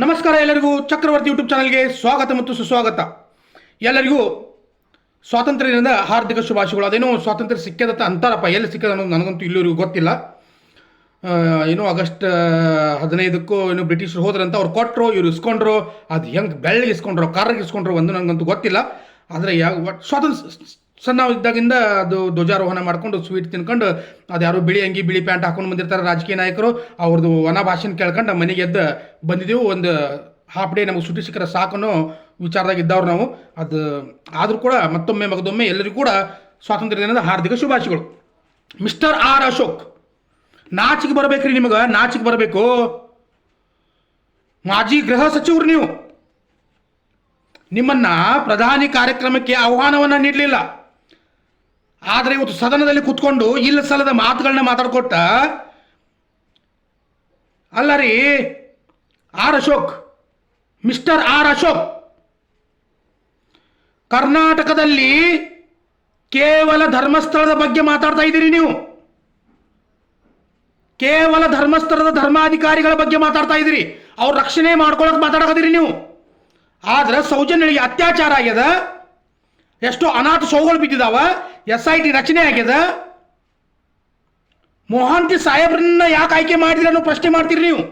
ನಮಸ್ಕಾರ ಎಲ್ಲರಿಗೂ ಚಕ್ರವರ್ತಿ ಯೂಟ್ಯೂಬ್ ಚಾನಲ್ಗೆ ಸ್ವಾಗತ ಮತ್ತು ಸುಸ್ವಾಗತ. ಎಲ್ಲರಿಗೂ ಸ್ವಾತಂತ್ರ್ಯ ದಿನದ ಹಾರ್ದಿಕ ಶುಭಾಶಯಗಳು. ಅದೇನು ಸ್ವಾತಂತ್ರ್ಯ ಸಿಕ್ಕದಂತ ಅಂತಾರಪ್ಪ. ಎಲ್ಲಿ ಸಿಕ್ಕದ ಅನ್ನೋದು ನನಗಂತೂ ಇಲ್ಲಿವರೆಗೂ ಗೊತ್ತಿಲ್ಲ. ಏನೋ ಆಗಸ್ಟ್ ಹದಿನೈದಕ್ಕೂ ಏನು ಬ್ರಿಟಿಷರು ಹೋದ್ರಂತ ಅವ್ರು ಕೊಟ್ಟರು ಇವ್ರು ಇಸ್ಕೊಂಡ್ರು. ಅದು ಹೆಂಗೆ ಬೆಳ್ಳಗೆ ಇಸ್ಕೊಂಡ್ರು ಕಾರ್ಗೆ ಇಸ್ಕೊಂಡ್ರು ಒಂದು ನನಗಂತೂ ಗೊತ್ತಿಲ್ಲ. ಆದರೆ ಯಾವ ಒಟ್ಟು ಸ್ವಾತಂತ್ರ್ಯ ನಾವು ಇದ್ದಾಗಿಂದ ಅದು ಧ್ವಜಾರೋಹಣ ಮಾಡ್ಕೊಂಡು ಸ್ವೀಟ್ ತಿನ್ಕೊಂಡು, ಅದು ಯಾರು ಬಿಳಿ ಅಂಗಿ, ಬಿಳಿ ಪ್ಯಾಂಟ್ ಹಾಕೊಂಡು ಬಂದಿರ್ತಾರೆ ರಾಜಕೀಯ ನಾಯಕರು. ಅವ್ರದ್ದು ವನ ಭಾಷಣ ಕೇಳ್ಕೊಂಡು ಮನೆಗೆ ಎದ್ದು ಬಂದಿದ್ದೆವು ಒಂದು ಹಾಫ್ ಡೇ ನಮಗೆ ಸುಟಿ ಸಿಕ್ಕರೆ ಸಾಕನ್ನೋ ವಿಚಾರದಾಗ ಇದ್ದವ್ರು ನಾವು. ಅದು ಆದರೂ ಕೂಡ ಮತ್ತೊಮ್ಮೆ ಮಗದೊಮ್ಮೆ ಎಲ್ಲರಿಗೂ ಕೂಡ ಸ್ವಾತಂತ್ರ್ಯ ದಿನದ ಹಾರ್ದಿಕ ಶುಭಾಶಯಗಳು. ಮಿಸ್ಟರ್ ಆರ್ ಅಶೋಕ್ ನಾಚಿಗೆ ಬರಬೇಕ್ರಿ ನಿಮಗೆ ನಾಚಿಗೆ ಬರಬೇಕು. ಮಾಜಿ ಗೃಹ ಸಚಿವರು ನೀವು. ನಿಮ್ಮನ್ನ ಪ್ರಧಾನಿ ಕಾರ್ಯಕ್ರಮಕ್ಕೆ ಆಹ್ವಾನವನ್ನ ನೀಡಲಿಲ್ಲ. ಆದರೆ ಇವತ್ತು ಸದನದಲ್ಲಿ ಕೂತ್ಕೊಂಡು ಇಲ್ಲ ಸಲದ ಮಾತುಗಳನ್ನ ಮಾತಾಡ್ಕೊಟ್ಟ ಅಲ್ಲ ರೀ R Ashok, mister R Ashok, ಕರ್ನಾಟಕದಲ್ಲಿ ಕೇವಲ ಧರ್ಮಸ್ಥಳದ ಬಗ್ಗೆ ಮಾತಾಡ್ತಾ ಇದ್ದೀರಿ ನೀವು. ಕೇವಲ ಧರ್ಮಸ್ಥಳದ ಧರ್ಮಾಧಿಕಾರಿಗಳ ಬಗ್ಗೆ ಮಾತಾಡ್ತಾ ಇದ್ದೀರಿ. ಅವ್ರ ರಕ್ಷಣೆ ಮಾಡ್ಕೊಳಕ್ ಮಾತಾಡಕತ್ತೀರಿ ನೀವು. ಆದ್ರೆ ಸೌಜನ್ಯಗಳಿಗೆ ಅತ್ಯಾಚಾರ ಆಗ್ಯದ. ಎಷ್ಟೋ ಅನಾಥ ಸೋಗಳು ಬಿದ್ದಿದಾವ. ಎಸ್ ಐ ಟಿ ರಚನೆ ಆಗ್ಯದ ಮೋಹಂತಿ ಸಾಹೇಬ್ರನ್ನ ಯಾಕೆ ಆಯ್ಕೆ ಮಾಡಿದ್ರೆ ಅನ್ನೋ ಪ್ರಶ್ನೆ ಮಾಡ್ತೀರಿ ನೀವು?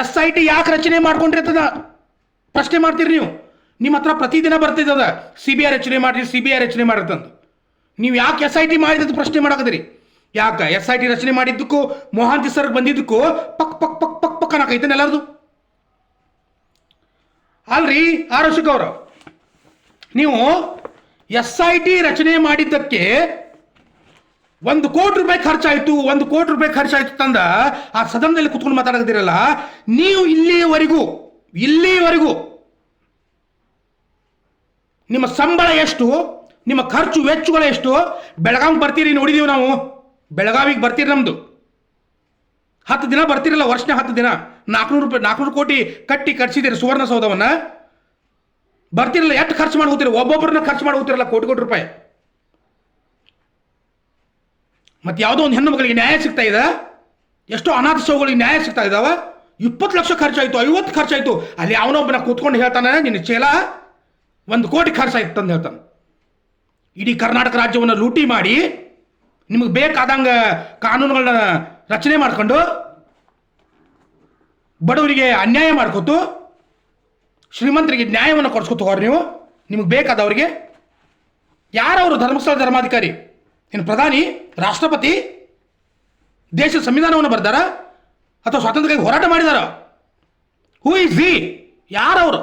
ಎಸ್ ಐ ಟಿ ಯಾಕೆ ರಚನೆ ಮಾಡ್ಕೊಂಡಿರ್ತದ? ಪ್ರಶ್ನೆ ಮಾಡ್ತೀರಿ ನೀವು? ನಿಮ್ಮ ಹತ್ರ ಪ್ರತಿದಿನ ಬರ್ತಿದ್ದದ ಸಿ ಬಿ ಐ ರಚನೆ ಮಾಡಿರಿ, ಸಿ ಬಿ ಐ ರಚನೆ ಮಾಡಿರ್ತಂದು ನೀವು ಯಾಕೆ ಎಸ್ ಐ ಟಿ ಮಾಡಿದ ಪ್ರಶ್ನೆ ಮಾಡಕದ್ರಿ? ಯಾಕೆ ಎಸ್ ಐ ಟಿ ರಚನೆ ಮಾಡಿದ್ದಕ್ಕೂ, ಮೋಹಂತಿ ಸರ್ ಬಂದಿದ್ದಕ್ಕೂ ಪಕ್ ಪಕ್ ಪಕ್ ಪಕ್ ಪಕ್ ಅನ್ನಕೈತೆ ಎಲ್ಲರದು? ಅಲ್ರಿ ಆರ್ ಅಶೋಕ್ ಅವರು. ನೀವು ಎಸ್ ಐ ಟಿ ರಚನೆ ಮಾಡಿದ್ದಕ್ಕೆ ಒಂದು ಕೋಟಿ ರೂಪಾಯಿ ಖರ್ಚಾಯಿತು, ಒಂದು ಕೋಟಿ ರೂಪಾಯಿ ಖರ್ಚಾಯಿತು ತಂದ, ಆ ಸದನದಲ್ಲಿ ಕುತ್ಕೊಂಡು ಮಾತಾಡೋದಿರಲ್ಲ, ನೀವು ಇಲ್ಲಿಯವರೆಗೂ ಇಲ್ಲಿಯವರೆಗೂ ನಿಮ್ಮ ಸಂಬಳ ಎಷ್ಟು, ನಿಮ್ಮ ಖರ್ಚು ವೆಚ್ಚಗಳು ಎಷ್ಟು, ಬೆಳಗಾವಿಗೆ ಬರ್ತೀರಿ ನೋಡಿದೀವಿ ನಾವು. ಬೆಳಗಾವಿಗೆ ಬರ್ತೀರಿ ನಮ್ಮದು ಹತ್ತು ದಿನ ಬರ್ತಿರಲ್ಲ ವರ್ಷ ಹತ್ತು ದಿನ. ನಾಲ್ಕುನೂರು ರೂಪಾಯಿ, ನಾಲ್ಕುನೂರು ಕೋಟಿ ಕಟ್ಟಿ ಕಟ್ಸಿದ್ದೀರಿ ಸುವರ್ಣಸೌಧವನ್ನು ಬರ್ತಿರಲ್ಲ ಎಷ್ಟು ಖರ್ಚು ಮಾಡಿ ಒಬ್ಬೊಬ್ಬರನ್ನ ಖರ್ಚು ಮಾಡಿ ಹೋಗ್ತಿರಲ್ಲ ಕೋಟಿ ಕೋಟಿ ರೂಪಾಯಿ. ಮತ್ತೆ ಯಾವುದೋ ಒಂದು ಹೆಣ್ಣು ಮಗಳಿಗೆ ನ್ಯಾಯ ಸಿಗ್ತಾ ಇದೆ. ಎಷ್ಟೋ ಅನಾಥ ಶವಗಳಿಗೆ ನ್ಯಾಯ ಸಿಗ್ತಾ ಇದಾವ. ಇಪ್ಪತ್ತು ಲಕ್ಷ ಖರ್ಚಾಯ್ತು, ಐವತ್ತು ಖರ್ಚಾಯ್ತು. ಅಲ್ಲಿ ಅವನೊಬ್ಬನ ಕೂತ್ಕೊಂಡು ಹೇಳ್ತಾನೆ, ನಿನ್ನ ಚೇಲ ಒಂದು ಕೋಟಿ ಖರ್ಚಾಯ್ತು ಅಂತ ಹೇಳ್ತಾನೆ. ಇಡೀ ಕರ್ನಾಟಕ ರಾಜ್ಯವನ್ನು ಲೂಟಿ ಮಾಡಿ, ನಿಮಗೆ ಬೇಕಾದಂಗೆ ಕಾನೂನುಗಳನ್ನ ರಚನೆ ಮಾಡ್ಕೊಂಡು, ಬಡವರಿಗೆ ಅನ್ಯಾಯ ಮಾಡ್ಕೊತು ಶ್ರೀಮಂತರಿಗೆ ನ್ಯಾಯವನ್ನು ಕೊಡ್ಸ್ಕೊತ ಹೋಗ್ರಿ ನೀವು. ನಿಮಗೆ ಬೇಕಾದವರಿಗೆ. ಯಾರವರು ಧರ್ಮಸ್ಥಳ ಧರ್ಮಾಧಿಕಾರಿ? ಏನು ಪ್ರಧಾನಿ, ರಾಷ್ಟ್ರಪತಿ, ದೇಶದ ಸಂವಿಧಾನವನ್ನು ಬರ್ದಾರ ಅಥವಾ ಸ್ವಾತಂತ್ರ್ಯಕ್ಕಾಗಿ ಹೋರಾಟ ಮಾಡಿದಾರ? ಹೂ ಇಸ್ ಯಾರು ಯಾರವರು?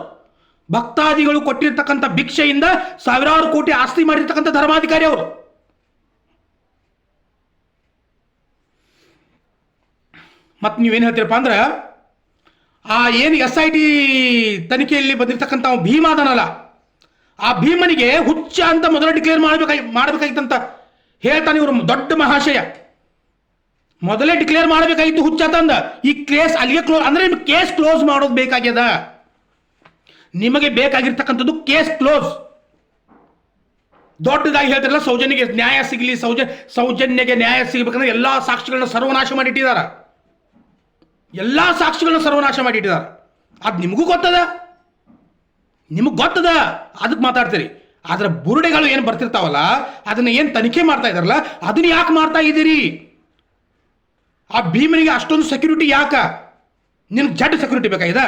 ಭಕ್ತಾದಿಗಳು ಕೊಟ್ಟಿರ್ತಕ್ಕಂಥ ಭಿಕ್ಷೆಯಿಂದ ಸಾವಿರಾರು ಕೋಟಿ ಆಸ್ತಿ ಮಾಡಿರ್ತಕ್ಕಂಥ ಧರ್ಮಾಧಿಕಾರಿ ಅವರು. ಮತ್ತು ನೀವೇನು ಹೇಳ್ತೀರಪ್ಪ ಅಂದ್ರೆ ಆ ಏನು ಎಸ್ ಐ ಟಿ ತನಿಖೆಯಲ್ಲಿ ಬಂದಿರತಕ್ಕಂಥ ಅವ ಭೀಮ ಅದನಲ್ಲ ಆ ಭೀಮನಿಗೆ ಹುಚ್ಚ ಅಂತ ಮೊದಲು ಡಿಕ್ಲೇರ್ ಮಾಡಬೇಕಾಗಿ, ಮಾಡಬೇಕಾಗಿತ್ತಂತ ಹೇಳ್ತಾನೆ ಇವರು ದೊಡ್ಡ ಮಹಾಶಯ. ಮೊದಲೇ ಡಿಕ್ಲೇರ್ ಮಾಡಬೇಕಾಗಿತ್ತು ಹುಚ್ಚ ತಂದ ಈ ಕೇಸ್ ಅಲ್ಲಿಗೆ ಕ್ಲೋಸ್ ಅಂದ್ರೆ ನಿಮ್ಗೆ ಕೇಸ್ ಕ್ಲೋಸ್ ಮಾಡೋದು ಬೇಕಾಗ್ಯದ? ನಿಮಗೆ ಬೇಕಾಗಿರ್ತಕ್ಕಂಥದ್ದು ಕೇಸ್ ಕ್ಲೋಸ್ ದೊಡ್ಡದಾಗಿ ಹೇಳ್ತಾರಲ್ಲ, ಸೌಜನ್ಯಗೆ ನ್ಯಾಯ ಸಿಗಲಿ ಸೌಜನ್ಯ ಸೌಜನ್ಯಗೆ ನ್ಯಾಯ ಸಿಗಬೇಕಂದ್ರೆ ಎಲ್ಲ ಸಾಕ್ಷಿಗಳನ್ನ ಸರ್ವನಾಶ ಮಾಡಿಟ್ಟಿದಾರ ಎಲ್ಲ ಸಾಕ್ಷಿಗಳನ್ನ ಸರ್ವನಾಶ ಮಾಡಿಟ್ಟಿದ್ದಾರೆ. ಅದು ನಿಮಗೂ ಗೊತ್ತದ? ನಿಮಗೆ ಗೊತ್ತದ? ಅದಕ್ಕೆ ಮಾತಾಡ್ತೀರಿ. ಆದ್ರೆ ಬುರುಡೆಗಳು ಏನು ಬರ್ತಿರ್ತಾವಲ್ಲ, ಅದನ್ನ ಏನು ತನಿಖೆ ಮಾಡ್ತಾ ಇದಾರಲ್ಲ ಅದನ್ನ ಯಾಕೆ ಮಾಡ್ತಾ ಇದ್ದೀರಿ? ಆ ಭೀಮನಿಗೆ ಅಷ್ಟೊಂದು ಸೆಕ್ಯೂರಿಟಿ ಯಾಕ? ನಿನ್ಗೆ ಜಡ್ ಸೆಕ್ಯೂರಿಟಿ ಬೇಕಾಗಿದೆ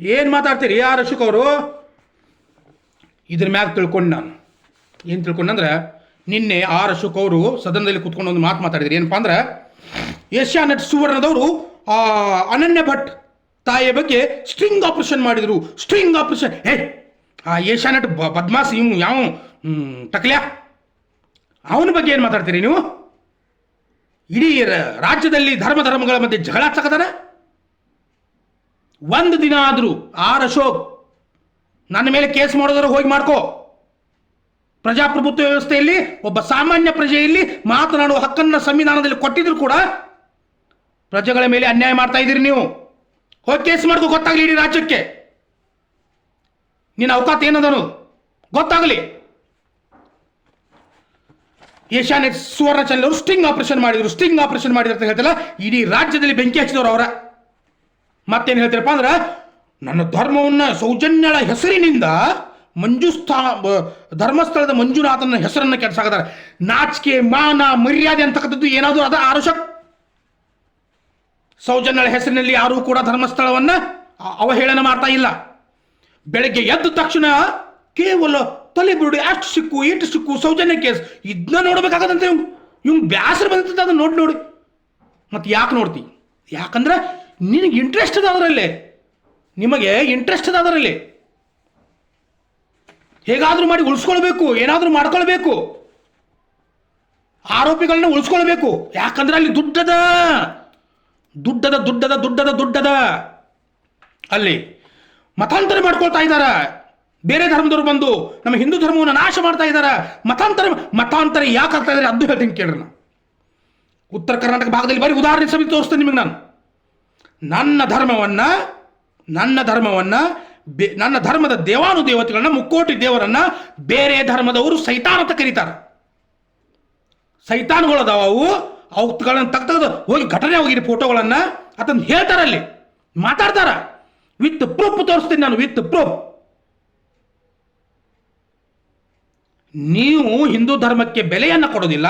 ಏನು ಮಾತಾಡ್ತೀರಿ ಆರ್ ಅಶೋಕ್ ಅವರು? ಇದ್ರ ಮ್ಯಾಗ ತಿಳ್ಕೊಂಡು ನಾನು. ಏನು ತಿಳ್ಕೊಂಡಂದ್ರೆ ನಿನ್ನೆ ಆರ್ ಅಶೋಕ್ ಅವರು ಸದನದಲ್ಲಿ ಕುತ್ಕೊಂಡು ಒಂದು ಮಾತು ಮಾತಾಡಿದ್ರಿ. ಏನಪ್ಪ ಅಂದ್ರೆ ಏಷ್ಯಾ ನಟ್ ಸುವರ್ಣದವರು ಅನನ್ಯ ಭಟ್ ತಾಯಿಯ ಬಗ್ಗೆ ಸ್ಟ್ರಿಂಗ್ ಆಪರೇಷನ್ ಮಾಡಿದರು. String operation. ಹೇ ಆ ಏಷ್ಯಾ ನಟ್ ಬದ್ಮಾಸ್ ಇವ್ ಯಾವ ಟಕ್ಲ್ಯಾ? ಅವನ ಬಗ್ಗೆ ಏನು ಮಾತಾಡ್ತೀರಿ ನೀವು? ಇಡೀ ರಾಜ್ಯದಲ್ಲಿ ಧರ್ಮ ಧರ್ಮಗಳ ಮಧ್ಯೆ ಜಗಳ ಹಚ್ಚಕತ್ತಾನ ಒಂದು ದಿನ ಆದರೂ ಆರ್ ಅಶೋಕ್, ನನ್ನ ಮೇಲೆ ಕೇಸ್ ಮಾಡೋದ್ರೆ ಹೋಗಿ ಮಾಡ್ಕೋ. ಪ್ರಜಾಪ್ರಭುತ್ವ ವ್ಯವಸ್ಥೆಯಲ್ಲಿ, ಒಬ್ಬ ಸಾಮಾನ್ಯ ಪ್ರಜೆಯಲ್ಲಿ ಮಾತನಾಡುವ ಹಕ್ಕನ್ನು ಸಂವಿಧಾನದಲ್ಲಿ ಕೊಟ್ಟಿದ್ರು ಕೂಡ ಪ್ರಜೆಗಳ ಮೇಲೆ ಅನ್ಯಾಯ ಮಾಡ್ತಾ ಇದ್ದೀರಿ ನೀವು. ಹೋಗಿ ಕೇಸ್ ಮಾಡ್ಕೋ, ಗೊತ್ತಾಗಲಿ ಇಡೀ ರಾಜ್ಯಕ್ಕೆ. ನಿನ್ನ ಅವಕಾಶ ಏನದನು? ಗೊತ್ತಾಗಲಿ. ಏಷ್ಯಾನೆಟ್ ಸುವರ್ಣ ಚಾನೆಲ್ ಅವರು ಸ್ಟಿಂಗ್ ಆಪರೇಷನ್ ಮಾಡಿದ್ರು ಸ್ಟಿಂಗ್ ಆಪರೇಷನ್ ಮಾಡಿದ್ರು ಅಂತ ಹೇಳ್ತಲ್ಲ. ಇಡೀ ರಾಜ್ಯದಲ್ಲಿ ಬೆಂಕಿ ಹಚ್ಚಿದವರು ಅವರ. ಮತ್ತೇನು ಹೇಳ್ತೀರಪ್ಪ ಅಂದ್ರೆ, ನನ್ನ ಧರ್ಮವನ್ನು ಸೌಜನ್ಯಳ ಹೆಸರಿನಿಂದ ಮಂಜುಸ್ಥಾ ಧರ್ಮಸ್ಥಳದ ಮಂಜುನಾಥನ ಹೆಸರನ್ನು ಕೆಡ್ಸಾಕತ್ತಾರೆ. ನಾಚಿಕೆ, ಮಾನ, ಮರ್ಯಾದೆ ಅಂತಕ್ಕಂಥದ್ದು ಏನಾದರೂ ಅದ ಆರೋಷ ಸೌಜನ್ಯಳ ಹೆಸರಿನಲ್ಲಿ ಯಾರೂ ಕೂಡ ಧರ್ಮಸ್ಥಳವನ್ನ ಅವಹೇಳನ ಮಾಡ್ತಾ ಇಲ್ಲ. ಬೆಳಗ್ಗೆ ಎದ್ದ ತಕ್ಷಣ ಕೇವಲ ತಲೆ ಬಿಡು ಅಷ್ಟು ಸಿಕ್ಕು, ಇಷ್ಟು ಸಿಕ್ಕು, ಸೌಜನ್ಯ ಕೇಸ್. ಇದನ್ನ ನೋಡ್ಬೇಕಾಗದಂತೆ ಇವ್ ಇವ್ ಬ್ಯಾಸರ ಬಂದಂತ ಅದನ್ನ ನೋಡಿ ನೋಡಿ. ಮತ್ತೆ ಯಾಕೆ ನೋಡ್ತಿ? ಯಾಕಂದ್ರೆ ನಿನಗೆ ಇಂಟ್ರೆಸ್ಟ್ ಅದ ಅದರಲ್ಲಿ. ನಿಮಗೆ ಇಂಟ್ರೆಸ್ಟ್ ಅದ ಅದರಲ್ಲಿ. ಹೇಗಾದರೂ ಮಾಡಿ ಉಳಿಸ್ಕೊಳ್ಬೇಕು, ಏನಾದರೂ ಮಾಡ್ಕೊಳ್ಬೇಕು. ಆರೋಪಿಗಳನ್ನ ಉಳಿಸ್ಕೊಳ್ಬೇಕು. ಯಾಕಂದ್ರೆ ಅಲ್ಲಿ ದುಡ್ಡದ ದುಡ್ಡದ ದುಡ್ಡದ ದುಡ್ಡದ ದುಡ್ಡದ. ಅಲ್ಲಿ ಮತಾಂತರ ಮಾಡ್ಕೊಳ್ತಾ ಇದ್ದಾರ ಬೇರೆ ಧರ್ಮದವರು ಬಂದು ನಮ್ಮ ಹಿಂದೂ ಧರ್ಮವನ್ನು ನಾಶ ಮಾಡ್ತಾ ಇದ್ದಾರೆ ಮತಾಂತರ ಮತಾಂತರ ಯಾಕೆ ಆಗ್ತಾ ಇದ್ದಾರೆ ಅದು ಹೇಳ್ತೀನಿ ಕೇಳ್ರಿ ನಾನು. ಉತ್ತರ ಕರ್ನಾಟಕ ಭಾಗದಲ್ಲಿ ಬರೀ ಉದಾಹರಣೆ ಸಮಿತಿ ತೋರಿಸ್ತೇನೆ ನಿಮಗೆ ನಾನು. ನನ್ನ ಧರ್ಮವನ್ನ ನನ್ನ ಧರ್ಮವನ್ನ ಬೆ- ನನ್ನ ಧರ್ಮದ ದೇವಾನು ದೇವತೆಗಳನ್ನ ಮುಕ್ಕೋಟಿ ದೇವರನ್ನ ಬೇರೆ ಧರ್ಮದವರು ಸೈತಾನ ಅಂತ ಕರೀತಾರೆ. ಸೈತಾನ್ಗಳು ಅದಾವ ಅವು ಅವುಗಳನ್ನ ತಗ್ ತೆಗೆದು ಹೋಗಿ ಘಟನೆ ಹೋಗಿರಿ ಫೋಟೋಗಳನ್ನ ಅದನ್ನು ಹೇಳ್ತಾರೆ ಅಲ್ಲಿ. ಮಾತಾಡ್ತಾರ. ವಿತ್ ಪ್ರೂಫ್ ತೋರಿಸ್ತೀನಿ ನಾನು, ವಿತ್ ಪ್ರೂಫ್ ನೀವು ಹಿಂದೂ ಧರ್ಮಕ್ಕೆ ಬೆಲೆಯನ್ನು ಕೊಡೋದಿಲ್ಲ.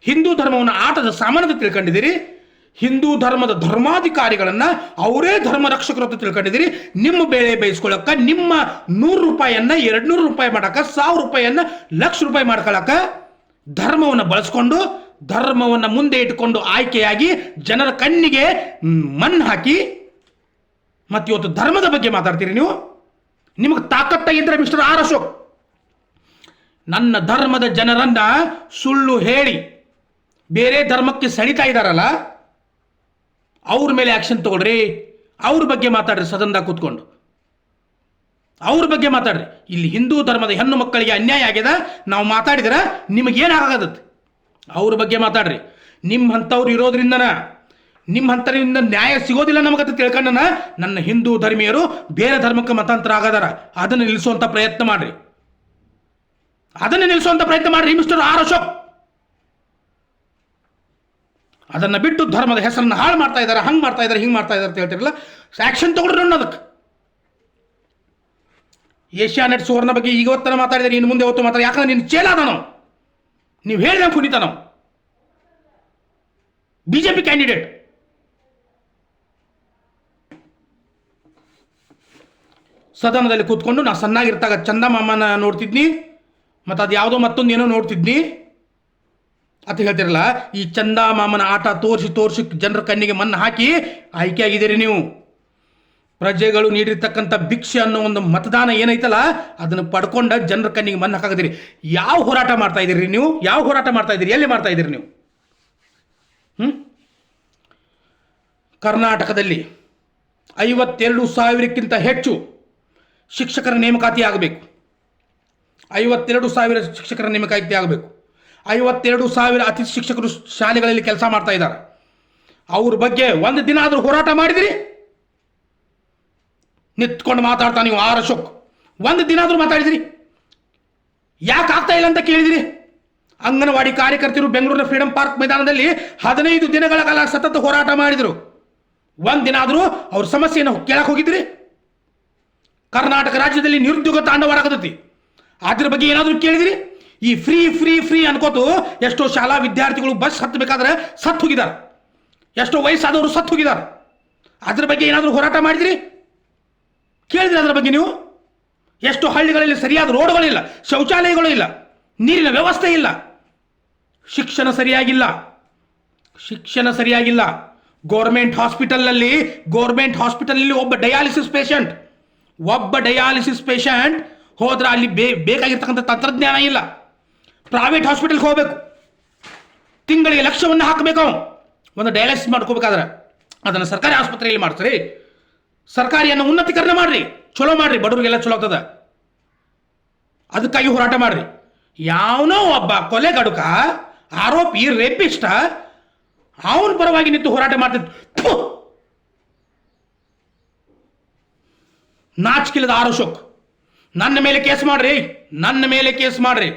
ಹಿಂದೂ ಧರ್ಮವನ್ನು ಆಟದ ಸಾಮಾನ್ಯತೆ ತಿಳ್ಕೊಂಡಿದ್ದೀರಿ. ಹಿಂದೂ ಧರ್ಮದ ಧರ್ಮಾಧಿಕಾರಿಗಳನ್ನ ಅವರೇ ಧರ್ಮ ರಕ್ಷಕರು ಅಂತ ತಿಳ್ಕೊಂಡಿದ್ದೀರಿ. ನಿಮ್ಮ ಬೆಳೆ ಬೇಯಿಸ್ಕೊಳಕ, ನಿಮ್ಮ ನೂರು ರೂಪಾಯಿಯನ್ನ ಎರಡು ನೂರು ರೂಪಾಯಿ ಮಾಡಕ, ಸಾವಿರ ರೂಪಾಯಿಯನ್ನ ಲಕ್ಷ ರೂಪಾಯಿ ಮಾಡ್ಕೊಳಕ ಧರ್ಮವನ್ನು ಬಳಸ್ಕೊಂಡು ಧರ್ಮವನ್ನು ಮುಂದೆ ಇಟ್ಟುಕೊಂಡು ಆಯ್ಕೆಯಾಗಿ ಜನರ ಕಣ್ಣಿಗೆ ಮಣ್ಣು ಹಾಕಿ, ಮತ್ತೆ ಇವತ್ತು ಧರ್ಮದ ಬಗ್ಗೆ ಮಾತಾಡ್ತೀರಿ ನೀವು? ನಿಮಗೆ ತಾಕತ್ತಾಗಿದ್ರೆ ಮಿಸ್ಟರ್ ಆರ್ ಅಶೋಕ್. ನನ್ನ ಧರ್ಮದ ಜನರನ್ನ ಸುಳ್ಳು ಹೇಳಿ, ಬೇರೆ ಧರ್ಮಕ್ಕೆ ಸೆಳಿತಾ ಇದ್ದಾರಲ್ಲ ಅವ್ರ ಮೇಲೆ ಆಕ್ಷನ್ ತಗೊಳ್ರಿ, ಅವ್ರ ಬಗ್ಗೆ ಮಾತಾಡ್ರಿ ಸದನದಾಗ ಕೂತ್ಕೊಂಡು. ಅವ್ರ ಬಗ್ಗೆ ಮಾತಾಡ್ರಿ. ಇಲ್ಲಿ ಹಿಂದೂ ಧರ್ಮದ ಹೆಣ್ಣು ಮಕ್ಕಳಿಗೆ ಅನ್ಯಾಯ ಆಗ್ಯದ, ನಾವು ಮಾತಾಡಿದ್ರೆ ನಿಮಗೇನಾಗತ್ತೆ ಅವ್ರ ಬಗ್ಗೆ ಮಾತಾಡ್ರಿ. ನಿಮ್ಮ ಅಂಥವ್ರು ಇರೋದ್ರಿಂದನ ನಿಮ್ಮ ಹಂತರಿಂದ ನ್ಯಾಯ ಸಿಗೋದಿಲ್ಲ ನಮಗಂತ ತಿಳ್ಕೊಂಡನ, ನನ್ನ ಹಿಂದೂ ಧರ್ಮೀಯರು ಬೇರೆ ಧರ್ಮಕ್ಕೆ ಮತಾಂತರ ಆಗದಾರ. ಅದನ್ನು ನಿಲ್ಲಿಸುವಂಥ ಪ್ರಯತ್ನ ಮಾಡ್ರಿ. ಅದನ್ನು ನಿಲ್ಲಿಸುವಂತ ಪ್ರಯತ್ನ ಮಾಡ್ರಿ ಮಿಸ್ಟರ್ ಆರ್ ಅಶೋಕ್. ಅದನ್ನ ಬಿಟ್ಟು ಧರ್ಮದ ಹೆಸರನ್ನು ಹಾಳು ಮಾಡ್ತಾ ಇದ್ದಾರೆ ಹಂಗೆ ಮಾಡ್ತಾ ಇದ್ದಾರೆ ಹಿಂಗೆ ಮಾಡ್ತಾ ಇದ್ದಾರೆ ಅಂತ ಹೇಳ್ತಿರಲ್ಲ? ಆಕ್ಷನ್ ತೊಗೊಂಡ್ರಿ ನೋಡಿ ಅದಕ್ಕೆ. ಏಷ್ಯಾ ನೆಟ್ ಸುವರ್ಣ ಬಗ್ಗೆ ಈಗ ಹೊತ್ತನ ಮಾತಾಡಿದರೆ ಇನ್ನು ಮುಂದೆ ಹೊತ್ತು ಮಾತಾಡಿ ಯಾಕಂದ್ರೆ ನೀನು ಚೇಲಾದ ನಾವು ನೀವು ಹೇಳಿದ ಕುಣಿತ ನಾವು. BJP candidate. ಸದನದಲ್ಲಿ ಕೂತ್ಕೊಂಡು ನಾ ಸಣ್ಣಾಗಿರ್ತಾಗ ಚಂದ ಮಾಮನ ನೋಡ್ತಿದ್ನಿ, ಮತ್ತು ಅದು ಯಾವುದೋ ಮತ್ತೊಂದು ಏನೋ ನೋಡ್ತಿದ್ನಿ. ಅಂತ ಹೇಳ್ತಿರಲ್ಲ, ಈ ಚಂದ ಮಾಮನ ಆಟ ತೋರಿಸಿ ತೋರಿಸಿ ಜನರ ಕಣ್ಣಿಗೆ ಮಣ್ಣು ಹಾಕಿ ಆಯ್ಕೆ ಆಗಿದ್ದೀರಿ ನೀವು. ಪ್ರಜೆಗಳು ನೀಡಿರ್ತಕ್ಕಂಥ ಭಿಕ್ಷೆ ಅನ್ನೋ ಒಂದು ಮತದಾನ ಏನೈತಲ್ಲ, ಅದನ್ನು ಪಡ್ಕೊಂಡ ಜನರ ಕಣ್ಣಿಗೆ ಮಣ್ಣು ಹಾಕಿದಿರಿ ಯಾವ ಹೋರಾಟ ಮಾಡ್ತಾ ಇದ್ದೀರಿ ನೀವು? ಯಾವ ಹೋರಾಟ ಮಾಡ್ತಾ ಇದ್ದೀರಿ? ಎಲ್ಲಿ ಮಾಡ್ತಾ ಇದ್ದೀರಿ ನೀವು? ಹ್ಞೂ ಕರ್ನಾಟಕದಲ್ಲಿ ಐವತ್ತೆರಡು ಸಾವಿರಕ್ಕಿಂತ ಹೆಚ್ಚು ಶಿಕ್ಷಕರ ನೇಮಕಾತಿ ಆಗಬೇಕು. ಐವತ್ತೆರಡು ಸಾವಿರ ಶಿಕ್ಷಕರ ನೇಮಕಾತಿ ಆಗಬೇಕು. ಐವತ್ತೆರಡು ಸಾವಿರ ಅತಿಥಿ ಶಿಕ್ಷಕರು ಶಾಲೆಗಳಲ್ಲಿ ಕೆಲಸ ಮಾಡ್ತಾ ಇದ್ದಾರೆ. ಅವ್ರ ಬಗ್ಗೆ ಒಂದು ದಿನ ಆದರೂ ಹೋರಾಟ ಮಾಡಿದಿರಿ. ನಿಂತ್ಕೊಂಡು ಮಾತಾಡ್ತಾ ನೀವು ಆರ್ ಅಶೋಕ್. ಒಂದು ದಿನ ಆದರೂ ಮಾತಾಡಿದಿರಿ. ಯಾಕೆ ಆಗ್ತಾ ಇಲ್ಲ ಅಂತ ಕೇಳಿದಿರಿ? ಅಂಗನವಾಡಿ ಕಾರ್ಯಕರ್ತರು ಬೆಂಗಳೂರಿನ ಫ್ರೀಡಂ ಪಾರ್ಕ್ ಮೈದಾನದಲ್ಲಿ ಹದಿನೈದು ದಿನಗಳ ಕಾಲ ಸತತ ಹೋರಾಟ ಮಾಡಿದರು. ಒಂದು ದಿನ ಆದರೂ ಅವ್ರ ಸಮಸ್ಯೆಯನ್ನು ಕೇಳಕ್ಕೆ ಹೋಗಿದ್ರಿ? ಕರ್ನಾಟಕ ರಾಜ್ಯದಲ್ಲಿ ನಿರುದ್ಯೋಗ ತಾಂಡವರಾಗತೈತಿ ಅದ್ರ ಬಗ್ಗೆ ಏನಾದರೂ ಕೇಳಿದಿರಿ? ಈ ಫ್ರೀ ಫ್ರೀ ಫ್ರೀ ಅನ್ಕೋತು ಎಷ್ಟೋ ಶಾಲಾ ವಿದ್ಯಾರ್ಥಿಗಳು ಬಸ್ ಹತ್ತಬೇಕಾದ್ರೆ ಸತ್ತು ಹೋಗಿದ್ದಾರೆ. ಎಷ್ಟೋ ವಯಸ್ಸಾದವರು ಸತ್ತು ಹೋಗಿದ್ದಾರೆ. ಅದ್ರ ಬಗ್ಗೆ ಏನಾದರೂ ಹೋರಾಟ ಮಾಡಿದಿರಿ? ಕೇಳಿದ್ರಿ ಅದರ ಬಗ್ಗೆ ನೀವು? ಎಷ್ಟು ಹಳ್ಳಿಗಳಲ್ಲಿ ಸರಿಯಾದ ರೋಡ್ಗಳಿಲ್ಲ, ಶೌಚಾಲಯಗಳು ಇಲ್ಲ, ನೀರಿನ ವ್ಯವಸ್ಥೆ ಇಲ್ಲ. ಶಿಕ್ಷಣ ಸರಿಯಾಗಿಲ್ಲ. ಶಿಕ್ಷಣ ಸರಿಯಾಗಿಲ್ಲ. ಗೌರ್ಮೆಂಟ್ ಹಾಸ್ಪಿಟಲ್ನಲ್ಲಿ, ಗೋರ್ಮೆಂಟ್ ಹಾಸ್ಪಿಟಲ್ನಲ್ಲಿ ಒಬ್ಬ ಡಯಾಲಿಸಿಸ್ ಪೇಷಂಟ್. ಒಬ್ಬ ಡಯಾಲಿಸಿಸ್ ಪೇಷಂಟ್ ಹೋದ್ರೆ ಅಲ್ಲಿ ಬೇ, ಬೇಕಾಗಿರ್ತಕ್ಕಂಥ ತಂತ್ರಜ್ಞಾನ ಇಲ್ಲ. ಪ್ರೈವೇಟ್ ಹಾಸ್ಪಿಟಲ್ಗೆ ಹೋಗಬೇಕು. ತಿಂಗಳಿಗೆ ಲಕ್ಷವನ್ನು ಹಾಕಬೇಕು ಒಂದು ಡಯಾಲಿಸಿಸ್ ಮಾಡ್ಕೋಬೇಕಾದ್ರೆ. ಅದನ್ನು ಸರ್ಕಾರಿ ಆಸ್ಪತ್ರೆಯಲ್ಲಿ ಮಾಡ್ತಾರೆ. ಸರ್ಕಾರಿಯನ್ನು ಉನ್ನತೀಕರಣ ಮಾಡ್ರಿ. ಚಲೋ ಮಾಡ್ರಿ. ಬಡವ್ರಿಗೆಲ್ಲ ಚಲೋ ಆಗ್ತದ. ಅದಕ್ಕಾಗಿ ಹೋರಾಟ ಮಾಡ್ರಿ. ಯಾವನೋ ಒಬ್ಬ ಕೊಲೆಗಡುಕ ಆರೋಪಿ, ರೇಪಿಸ್ಟ, ಅವನ ಪರವಾಗಿ ನಿಂತು ಹೋರಾಟ ಮಾಡ್ತಿದ್. ನಾಚಿಕಿಲ್ಲದ ಆರ್ ಶೋಕ್ ನನ್ನ ಮೇಲೆ ಕೇಸ್ ಮಾಡ್ರಿ. ನನ್ನ ಮೇಲೆ ಕೇಸ್ ಮಾಡ್ರಿ.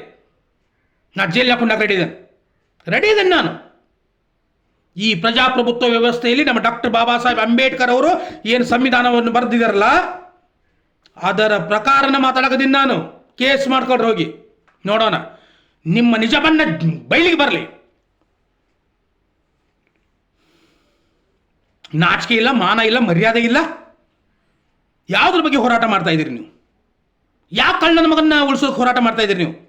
ನಾ ಜೈಲ್ ಹಾಕೊಂಡಾಗ ರೆಡಿ ಇದ್ದೇನೆ? ರೆಡಿ ಇದ್ದೇನೆ ನಾನು. ಈ ಪ್ರಜಾಪ್ರಭುತ್ವ ವ್ಯವಸ್ಥೆಯಲ್ಲಿ ನಮ್ಮ ಡಾಕ್ಟರ್ ಬಾಬಾ ಸಾಹೇಬ್ ಅಂಬೇಡ್ಕರ್ ಅವರು ಏನು ಸಂವಿಧಾನವನ್ನು ಬರೆದಿದ್ದಾರಲ್ಲ, ಅದರ ಪ್ರಕಾರನ ಮಾತಾಡಕದ್ದೀನಿ ನಾನು. ಕೇಸ್ ಮಾಡ್ಕೊಂಡ್ರೆ ಹೋಗಿ. ನೋಡೋಣ. ನಿಮ್ಮ ನಿಜವನ್ನ ಬಯಲಿಗೆ ಬರಲಿ. ನಾಚಿಕೆ ಇಲ್ಲ, ಮಾನ ಇಲ್ಲ, ಮರ್ಯಾದೆ ಇಲ್ಲ. ಯಾವುದ್ರ ಬಗ್ಗೆ ಹೋರಾಟ ಮಾಡ್ತಾ ಇದ್ದೀರಿ ನೀವು? ಯಾವ ಕಳ್ಳನ ಮಗನ್ನ ಉಳಿಸೋಕೆ ಹೋರಾಟ ಮಾಡ್ತಾ ಇದ್ದೀರಿ ನೀವು?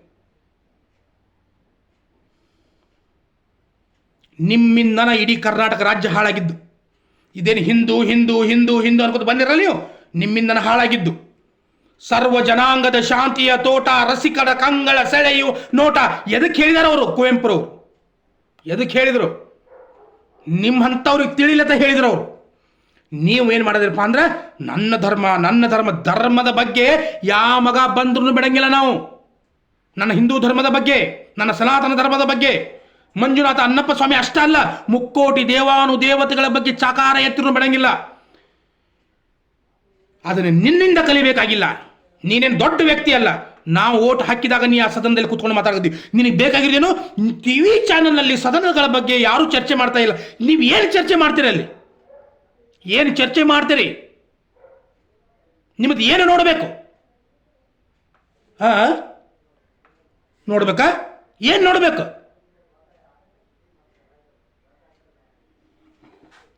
ನಿಮ್ಮಿಂದನ ಇಡೀ ಕರ್ನಾಟಕ ರಾಜ್ಯ ಹಾಳಾಗಿದ್ದು. ಇದೇನು ಹಿಂದೂ ಹಿಂದೂ ಹಿಂದೂ ಹಿಂದೂ ಅನ್ಕೋತ ಬಂದಿರಲ್ಲ ನೀವು? ನಿಮ್ಮಿಂದನ ಹಾಳಾಗಿದ್ದು. ಸರ್ವ ಜನಾಂಗದ ಶಾಂತಿಯ ತೋಟ ರಸಿಕರ ಕಂಗಳ ಸೆಳೆಯು ನೋಟ. ಎದಕ್ಕೆ ಹೇಳಿದಾರೆ ಅವರು ಕುವೆಂಪುರು ಎದಕ್ಕೆ ಹೇಳಿದರು? ನಿಮ್ಮಂಥವ್ರಿಗೆ ತಿಳಿಲತ್ತ ಹೇಳಿದರು ಅವರು. ನೀವು ಏನು ಮಾಡಿದ್ರಪ್ಪ ಅಂದ್ರೆ, ನನ್ನ ಧರ್ಮ ನನ್ನ ಧರ್ಮ, ಧರ್ಮದ ಬಗ್ಗೆ ಯಾವ ಮಗ ಬಂದ್ರೂ ಬಿಡಂಗಿಲ್ಲ ನಾವು. ನನ್ನ ಹಿಂದೂ ಧರ್ಮದ ಬಗ್ಗೆ, ನನ್ನ ಸನಾತನ ಧರ್ಮದ ಬಗ್ಗೆ. ಮಂಜುನಾಥ ಅನ್ನಪ್ಪ ಸ್ವಾಮಿ ಅಷ್ಟ ಅಲ್ಲ, ಮುಕ್ಕೋಟಿ ದೇವಾನು ದೇವತೆಗಳ ಬಗ್ಗೆ ಚಾಕಾರ ಎತ್ತಿರೂ ಬಿಡಂಗಿಲ್ಲ ಅದನ್ನು ನಿನ್ನಿಂದ ಕಲಿಬೇಕಾಗಿಲ್ಲ. ನೀನೇನು ದೊಡ್ಡ ವ್ಯಕ್ತಿ ಅಲ್ಲ, ನಾವು ಓಟ್ ಹಾಕಿದಾಗ ನೀ ಆ ಸದನದಲ್ಲಿ ಕೂತ್ಕೊಂಡು ಮಾತಾಡ್ತೀವಿ ನಿನಗೆ ಬೇಕಾಗಿರೋದೇನು? ಟಿ ವಿ ಚಾನಲ್ನಲ್ಲಿ ಸದನಗಳ ಬಗ್ಗೆ ಯಾರೂ ಚರ್ಚೆ ಮಾಡ್ತಾ ಇಲ್ಲ. ನೀವು ಏನು ಚರ್ಚೆ ಮಾಡ್ತೀರಿ ಅಲ್ಲಿ? ಏನು ಚರ್ಚೆ ಮಾಡ್ತೀರಿ? ನಿಮ್ಮದು ಏನು ನೋಡಬೇಕು? ಹಾಂ ನೋಡ್ಬೇಕಾ? ಏನು ನೋಡಬೇಕು?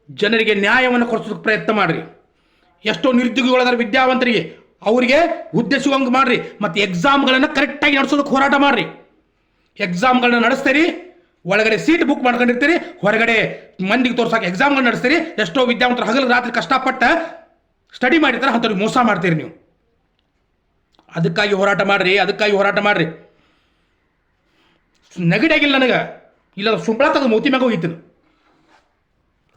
ಜನರಿಗೆ ನ್ಯಾಯವನ್ನು ಕೊಡಿಸೋದಕ್ಕೆ ಪ್ರಯತ್ನ ಮಾಡಿರಿ. ಎಷ್ಟೋ ನಿರುದ್ಯೋಗಿಗಳಾದ್ರೆ ವಿದ್ಯಾವಂತರಿಗೆ ಅವರಿಗೆ ಉದ್ದೇಶವಂಗೆ ಮಾಡಿರಿ, ಮತ್ತು ಎಕ್ಸಾಮ್ಗಳನ್ನು ಕರೆಕ್ಟಾಗಿ ನಡೆಸೋದಕ್ಕೆ ಹೋರಾಟ ಮಾಡಿರಿ. ಎಕ್ಸಾಮ್ಗಳನ್ನ ನಡೆಸ್ತೀರಿ, ಒಳಗಡೆ ಸೀಟ್ ಬುಕ್ ಮಾಡ್ಕೊಂಡಿರ್ತೀರಿ, ಹೊರಗಡೆ ಮಂದಿಗೆ ತೋರ್ಸೋಕೆ ಎಕ್ಸಾಮ್ಗಳು ನಡೆಸ್ತೀರಿ, ಎಷ್ಟೋ ವಿದ್ಯಾವಂತರು ಹಗಲು ರಾತ್ರಿ ಕಷ್ಟಪಟ್ಟ ಸ್ಟಡಿ ಮಾಡಿರ್ತಾರೆ, ಅಂಥವ್ರಿಗೆ ಮೋಸ ಮಾಡ್ತೀರಿ ನೀವು. ಅದಕ್ಕಾಗಿ ಹೋರಾಟ ಮಾಡ್ರಿ, ಅದಕ್ಕಾಗಿ ಹೋರಾಟ ಮಾಡ್ರಿ. ನೆಗಡಿಯಾಗಿಲ್ಲ ನನಗೆ. ಇಲ್ಲ ಸುಂಬಳ ತೆಗೆದು ಮೂತಿ ಮ್ಯಾಗ ಹೋಗಿತ್ತು.